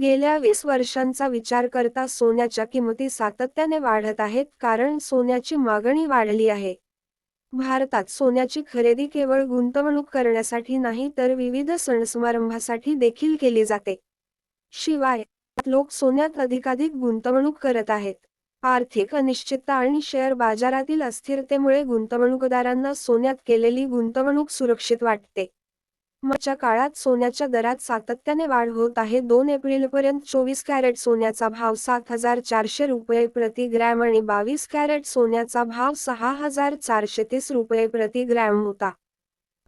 गेल्या वीस वर्षांचा विचार करता सोन्याच्या किमती सातत्याने वाढत आहेत कारण सोन्याची मागणी वाढली आहे. भारतात सोन्याची खरेदी केवळ गुंतवणूक करण्यासाठी नाही तर विविध सण समारंभासाठी देखील केली जाते. शिवाय लोक सोन्यात अधिकाधिक गुंतवणूक करत आहेत. आर्थिक अनिश्चितता आणि शेअर बाजारातील अस्थिरतेमुळे गुंतवणूकदारांना सोन्यात केलेली गुंतवणूक सुरक्षित वाटते. मागच्या काळात सोन्याच्या दरात सातत्याने वाढ होत आहे. दोन एप्रिलपर्यंत चोवीस कॅरेट सोन्याचा भाव सात हजार चारशे रुपये प्रति ग्रॅम आणि बावीस कॅरेट सोन्याचा भाव सहा हजार चारशे तीस रुपये प्रति ग्रॅम होता.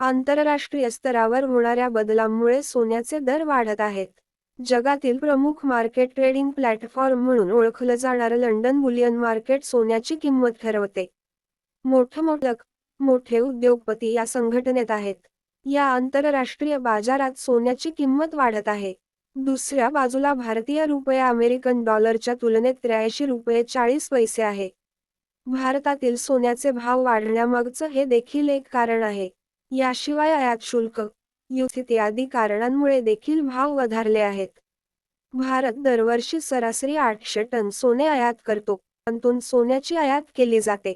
आंतरराष्ट्रीय स्तरावर होणाऱ्या बदलांमुळे सोन्याचे दर वाढत आहेत. जगातील प्रमुख मार्केट ट्रेडिंग प्लॅटफॉर्म म्हणून ओळखलं जाणारं लंडन बुलियन मार्केट सोन्याची किंमत ठरवते. मोठं मोठे उद्योगपती या संघटनेत आहेत. या आंतरराष्ट्रीय बाजारात सोन्याची किंमत वाढत आहे. दुसऱ्या बाजूला भारतीय रुपये अमेरिकन डॉलरच्या तुलनेत त्र्याऐंशी रुपये चाळीस पैसे आहे. भारतातील सोन्याचे भाव वाढण्यामागचं हे देखील एक कारण आहे. याशिवाय आयात शुल्क युथ इत्यादी कारणांमुळे देखील भाव वधारले आहेत. भारत दरवर्षी सरासरी आठशे टन सोने आयात करतो परंतु सोन्याची आयात केली जाते.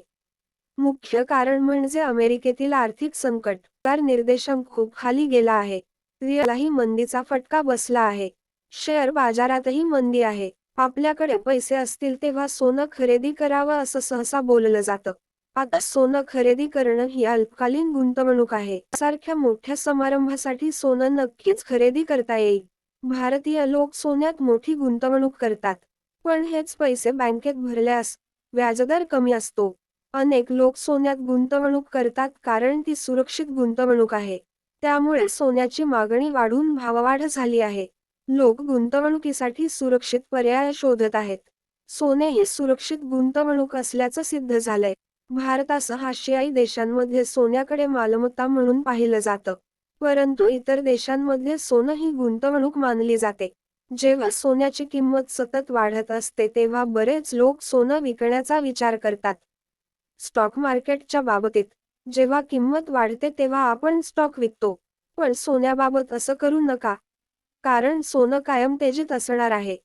मुख्य कारण म्हणजे अमेरिकेतील आर्थिक संकट. कार निर्देशांक खूप खाली गेला आहे. रिअलाही मंदीचा फटका बसला आहे. शेअर बाजारातही मंदी आहे. आपल्याकडे पैसे असतील तेव्हा सोनं खरेदी करावं असं सहसा बोललं जातं. आता सोनं खरेदी करणं ही अल्पकालीन गुंतवणूक आहे. सारख्या मोठ्या समारंभासाठी सोनं नक्कीच खरेदी करता येईल. भारतीय लोक सोन्यात मोठी गुंतवणूक करतात. पण हेच पैसे बँकेत भरल्यास व्याजदर कमी असतो. अनेक लोक सोन्यात गुंतवणूक करतात कारण ती सुरक्षित गुंतवणूक आहे. त्यामुळे सोन्याची मागणी वाढून भाववाढ झाली आहे. लोक गुंतवणुकीसाठी सुरक्षित पर्याय शोधत आहेत. सोने ही सुरक्षित गुंतवणूक असल्याचं सिद्ध झालंय. भारतासह आशियाई देशांमध्ये सोन्याकडे मालमत्ता म्हणून पाहिलं जातं. परंतु इतर देशांमध्ये सोनं ही गुंतवणूक मानली जाते. जेव्हा सोन्याची किंमत सतत वाढत असते तेव्हा बरेच लोक सोनं विकण्याचा विचार करतात. स्टॉक मार्केटच्या बाबतीत. जेव्हा किंमत वाढते तेव्हा आपण स्टॉक विकतो. पण सोन्याबाबत असं करू नका. कारण सोनं कायम तेजीत असणार आहे.